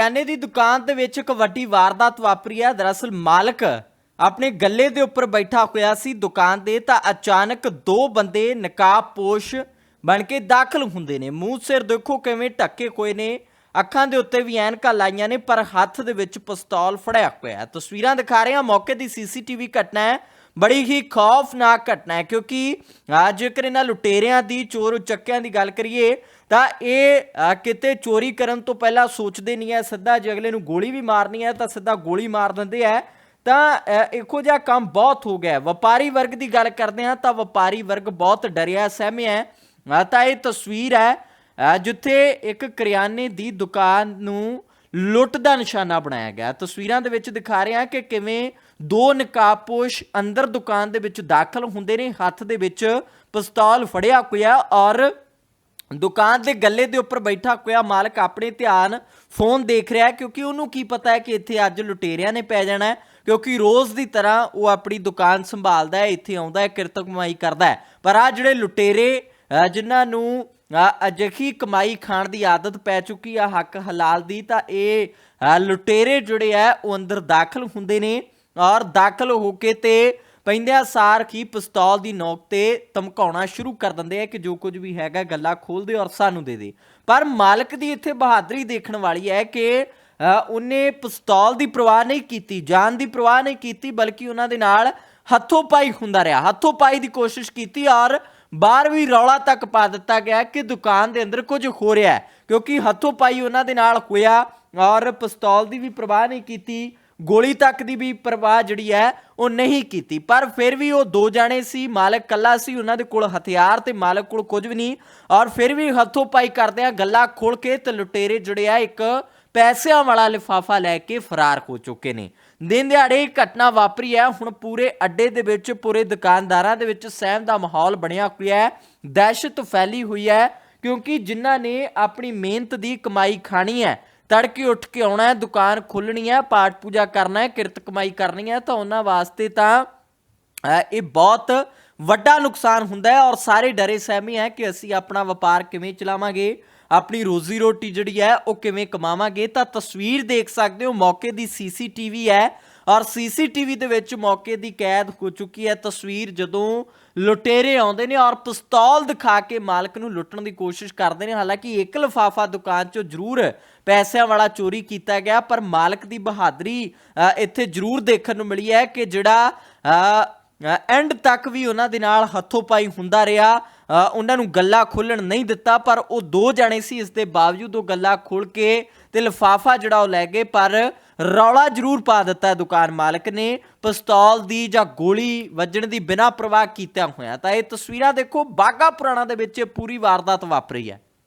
ਕਰਿਆਨੇ ਦੀ ਦੁਕਾਨ ਦੇ ਵਿੱਚ ਇੱਕ ਵੱਡੀ ਵਾਰਦਾਤ ਵਾਪਰੀ ਹੈ। ਦਰਅਸਲ ਮਾਲਕ ਆਪਣੇ ਗੱਲੇ ਦੇ ਉੱਪਰ ਬੈਠਾ ਹੋਇਆ ਸੀ ਦੁਕਾਨ ਦੇ, ਤਾਂ ਅਚਾਨਕ ਦੋ ਬੰਦੇ ਨਕਾਬਪੋਸ਼ ਬਣ ਕੇ ਦਾਖਲ ਹੁੰਦੇ ਨੇ। ਮੂੰਹ ਸਿਰ ਦੇਖੋ ਕਿਵੇਂ ਢੱਕੇ ਹੋਏ ਨੇ। ਅੱਖਾਂ ਦੇ ਉੱਤੇ ਵੀ ਐਨਕਾਂ ਲਾਈਆਂ ਨੇ, ਪਰ ਹੱਥ ਦੇ ਵਿੱਚ ਪਿਸਤੌਲ ਫੜਿਆ ਹੋਇਆ ਤਸਵੀਰਾਂ ਦਿਖਾ ਰਹੇ ਹਾਂ। ਮੌਕੇ ਦੀ ਸੀਸੀਟੀਵੀ ਘਟਨਾ ਹੈ। ਬੜੀ ਹੀ ਖੌਫਨਾਕ ਘਟਨਾ ਹੈ, ਕਿਉਂਕਿ ਜੇਕਰ ਇਹਨਾਂ ਲੁਟੇਰਿਆਂ ਦੀ ਚੋਰ ਉਚੱਕਿਆਂ ਦੀ ਗੱਲ ਕਰੀਏ, ਤਾਂ ਇਹ ਕਿਤੇ ਚੋਰੀ ਕਰਨ ਤੋਂ ਪਹਿਲਾਂ ਸੋਚਦੇ ਨਹੀਂ ਹੈ, ਸਿੱਧਾ ਜੇ ਅਗਲੇ ਨੂੰ ਗੋਲੀ ਵੀ ਮਾਰਨੀ ਹੈ, ਤਾਂ ਸਿੱਧਾ ਗੋਲੀ ਮਾਰ ਦਿੰਦੇ ਹੈ। ਤਾਂ ਇਹੋ ਜਿਹਾ ਕੰਮ ਬਹੁਤ ਹੋ ਗਿਆ ਵਪਾਰੀ ਵਰਗ ਦੀ ਗੱਲ ਕਰਦੇ ਹਾਂ, ਤਾਂ ਵਪਾਰੀ ਵਰਗ ਬਹੁਤ ਡਰਿਆ ਸਹਿਮਿਆ ਹੈ। ਤਾਂ ਇਹ ਤਸਵੀਰ ਹੈ ਜਿੱਥੇ ਇੱਕ ਕਰਿਆਨੇ ਦੀ ਦੁਕਾਨ ਨੂੰ ਲੁੱਟ ਦਾ ਨਿਸ਼ਾਨਾ ਬਣਾਇਆ ਗਿਆ। ਤਸਵੀਰਾਂ ਦੇ ਵਿੱਚ ਦਿਖਾ ਰਿਹਾ ਕਿ ਕਿਵੇਂ ਦੋ ਨਕਾਬਪੋਸ਼ ਅੰਦਰ ਦੁਕਾਨ ਦੇ ਵਿੱਚ ਦਾਖਲ ਹੁੰਦੇ ਨੇ ਹੱਥ ਦੇ ਵਿੱਚ ਪਿਸਤੌਲ ਫੜਿਆ ਹੋਇਆ ਔਰ ਦੁਕਾਨ ਦੇ ਗੱਲੇ ਦੇ ਉੱਪਰ ਬੈਠਾ ਹੋਇਆ ਮਾਲਕ ਆਪਣੇ ਧਿਆਨ ਫੋਨ ਦੇਖ ਰਿਹਾ ਕਿਉਂਕਿ ਉਹਨੂੰ ਕੀ ਪਤਾ ਹੈ ਕਿ ਇੱਥੇ ਅੱਜ ਲੁਟੇਰਿਆਂ ਨੇ ਪੈ ਜਾਣਾ ਕਿਉਂਕਿ ਰੋਜ਼ ਦੀ ਤਰ੍ਹਾਂ ਉਹ ਆਪਣੀ ਦੁਕਾਨ ਸੰਭਾਲਦਾ ਹੈ ਇੱਥੇ ਆਉਂਦਾ ਹੈ ਕਿਰਤ ਕਮਾਈ ਕਰਦਾ ਹੈ। ਪਰ ਆ ਜਿਹੜੇ ਲੁਟੇਰੇ ਅ, ਜਿਨ੍ਹਾਂ ਨੂੰ ਅਜਿਹੀ ਕਮਾਈ ਖਾਣ ਦੀ ਆਦਤ ਪੈ ਚੁੱਕੀ ਆ ਹੱਕ ਹਲਾਲ ਦੀ, ਤਾਂ ਇਹ ਲੁਟੇਰੇ ਜਿਹੜੇ ਆ, ਉਹ ਅੰਦਰ ਦਾਖਲ ਹੁੰਦੇ ਨੇ ਔਰ ਦਾਖਲ ਹੋ ਕੇ ਤੇ ਪੈਂਦਿਆਂ ਸਾਰ ਹੀ ਪਿਸਤੌਲ ਦੀ ਨੋਕ ਤੇ ਧਮਕਾਉਣਾ ਸ਼ੁਰੂ ਕਰ ਦਿੰਦੇ ਆ ਕਿ ਜੋ ਕੁਝ ਵੀ ਹੈਗਾ ਗੱਲਾਂ ਖੋਲ ਦੇ ਔਰ ਸਾਨੂੰ ਦੇ ਦੇ। ਪਰ ਮਾਲਕ ਦੀ ਇੱਥੇ ਬਹਾਦਰੀ ਦੇਖਣ ਵਾਲੀ ਹੈ ਕਿ ਉਹਨੇ ਪਿਸਤੌਲ ਦੀ ਪਰਵਾਹ ਨਹੀਂ ਕੀਤੀ, ਜਾਨ ਦੀ ਪਰਵਾਹ ਨਹੀਂ ਕੀਤੀ, ਬਲਕਿ ਉਹਨਾਂ ਦੇ ਨਾਲ ਹੱਥੋਂ ਪਾਈ ਹੁੰਦਾ ਰਿਹਾ, ਹੱਥੋਂ ਪਾਈ ਦੀ ਕੋਸ਼ਿਸ਼ ਕੀਤੀ ਔਰ ਬਾਹਰ ਵੀ ਰੌਲਾ ਤੱਕ ਪਾ ਦਿੱਤਾ ਗਿਆ ਕਿ ਦੁਕਾਨ ਦੇ ਅੰਦਰ ਕੁਝ ਹੋ ਰਿਹਾ ਹੈ, ਕਿਉਂਕਿ ਹੱਥੋਂ ਪਾਈ ਉਹਨਾਂ ਦੇ ਨਾਲ ਹੋਇਆ ਔਰ ਪਿਸਤੌਲ ਦੀ ਵੀ ਪਰਵਾਹ ਨਹੀਂ ਕੀਤੀ, ਗੋਲੀ ਤੱਕ ਦੀ ਵੀ ਪਰਵਾਹ ਜਿਹੜੀ ਹੈ ਉਹ ਨਹੀਂ ਕੀਤੀ। ਪਰ ਫਿਰ ਵੀ ਉਹ ਦੋ ਜਾਣੇ ਸੀ, ਮਾਲਕ ਕੱਲਾ ਸੀ, ਉਹਨਾਂ ਦੇ ਕੋਲ ਹਥਿਆਰ ਤੇ ਮਾਲਕ ਕੋਲ ਕੁਝ ਵੀ ਨਹੀਂ ਔਰ ਫਿਰ ਵੀ ਹੱਥੋਂ ਪਾਈ ਕਰਦੇ ਆ ਗੱਲਾਂ ਖੋਲ ਕੇ ਤੇ ਲੁਟੇਰੇ ਜਿਹੜੇ ਆ ਇੱਕ ਪੈਸਿਆਂ ਵਾਲਾ ਲਿਫਾਫਾ ਲੈ ਕੇ ਫਰਾਰ ਹੋ ਚੁੱਕੇ ਨੇ। ਦਿਨ ਦਿਹਾੜੇ ਇਹ ਘਟਨਾ ਵਾਪਰੀ ਹੈ। ਹੁਣ ਪੂਰੇ ਅੱਡੇ ਦੇ ਵਿੱਚ, ਪੂਰੇ ਦੁਕਾਨਦਾਰਾਂ ਦੇ ਵਿੱਚ ਸਹਿਮ ਦਾ ਮਾਹੌਲ ਬਣਿਆ ਹੋਇਆ ਹੈ। ਦਹਿਸ਼ਤ ਫੈਲੀ ਹੋਈ ਹੈ ਕਿਉਂਕਿ ਜਿਨ੍ਹਾਂ ਨੇ ਆਪਣੀ ਮਿਹਨਤ ਦੀ ਕਮਾਈ ਖਾਣੀ ਹੈ, ਤੜਕੇ ਉੱਠ ਕੇ ਆਉਣਾ ਹੈ, ਦੁਕਾਨ ਖੋਲਣੀ ਹੈ, ਪਾਠ ਪੂਜਾ ਕਰਨਾ ਹੈ, ਕਿਰਤ ਕਮਾਈ ਕਰਨੀ ਹੈ, ਤਾਂ ਉਹਨਾਂ ਵਾਸਤੇ ਤਾਂ ਇਹ ਬਹੁਤ ਵੱਡਾ ਨੁਕਸਾਨ ਹੁੰਦਾ ਹੈ ਔਰ ਸਾਰੇ ਡਰੇ ਸਹਿਮੇ ਹੈ ਕਿ ਅਸੀਂ ਆਪਣਾ ਵਪਾਰ ਕਿਵੇਂ ਚਲਾਵਾਂਗੇ। ਆਪਣੀ ਰੋਜ਼ੀ ਰੋਟੀ ਜਿਹੜੀ ਹੈ ਉਹ ਕਿਵੇਂ ਕਮਾਵਾਂਗੇ ਤਾਂ ਤਸਵੀਰ ਦੇਖ ਸਕਦੇ ਹੋ, ਮੌਕੇ ਦੀ ਸੀਸੀਟੀਵੀ ਹੈ ਔਰ ਸੀਸੀਟੀਵੀ ਦੇ ਵਿੱਚ ਮੌਕੇ ਦੀ ਕੈਦ ਹੋ ਚੁੱਕੀ ਹੈ। ਤਸਵੀਰ ਜਦੋਂ ਲੁਟੇਰੇ ਆਉਂਦੇ ਨੇ ਔਰ ਪਿਸਤੌਲ ਦਿਖਾ ਕੇ ਮਾਲਕ ਨੂੰ ਲੁੱਟਣ ਦੀ ਕੋਸ਼ਿਸ਼ ਕਰਦੇ ਨੇ, ਹਾਲਾਂਕਿ ਇੱਕ ਲਫਾਫਾ ਦੁਕਾਨ 'ਚੋਂ ਜ਼ਰੂਰ ਪੈਸਿਆਂ ਵਾਲਾ ਚੋਰੀ ਕੀਤਾ ਗਿਆ, ਪਰ ਮਾਲਕ ਦੀ ਬਹਾਦਰੀ ਇੱਥੇ ਜ਼ਰੂਰ ਦੇਖਣ ਨੂੰ ਮਿਲੀ ਹੈ ਕਿ ਜਿਹੜਾ ਐਂਡ ਤੱਕ ਵੀ ਉਹਨਾਂ ਦੇ ਨਾਲ ਹੱਥੋਂ ਪਾਈ ਹੁੰਦਾ ਰਿਹਾ। ਉਹਨਾਂ ਨੂੰ ਗੱਲਾ ਖੋਲਣ ਨਹੀਂ ਦਿੱਤਾ, ਪਰ ਉਹ ਦੋ ਜਣੇ ਸੀ, ਇਸ ਦੇ ਬਾਵਜੂਦ ਉਹ ਗੱਲਾ ਖੋਲ ਕੇ ਤੇ ਲਿਫਾਫਾ ਜਿਹੜਾ ਉਹ ਲੈ ਗਏ, ਪਰ ਰੌਲਾ ਜ਼ਰੂਰ ਪਾ ਦਿੱਤਾ ਦੁਕਾਨ ਮਾਲਕ ਨੇ, ਪਿਸਤੌਲ ਦੀ ਜਾਂ ਗੋਲੀ ਵੱਜਣ ਦੀ ਬਿਨਾਂ ਪ੍ਰਵਾਹ ਕੀਤਾ ਹੋਇਆ। ਤਾਂ ਇਹ ਤਸਵੀਰਾਂ ਦੇਖੋ ਬਾਗਾ ਪੁਰਾਣਾ ਦੇ ਵਿੱਚ ਇਹ ਪੂਰੀ ਵਾਰਦਾਤ ਵਾਪਰੀ ਹੈ।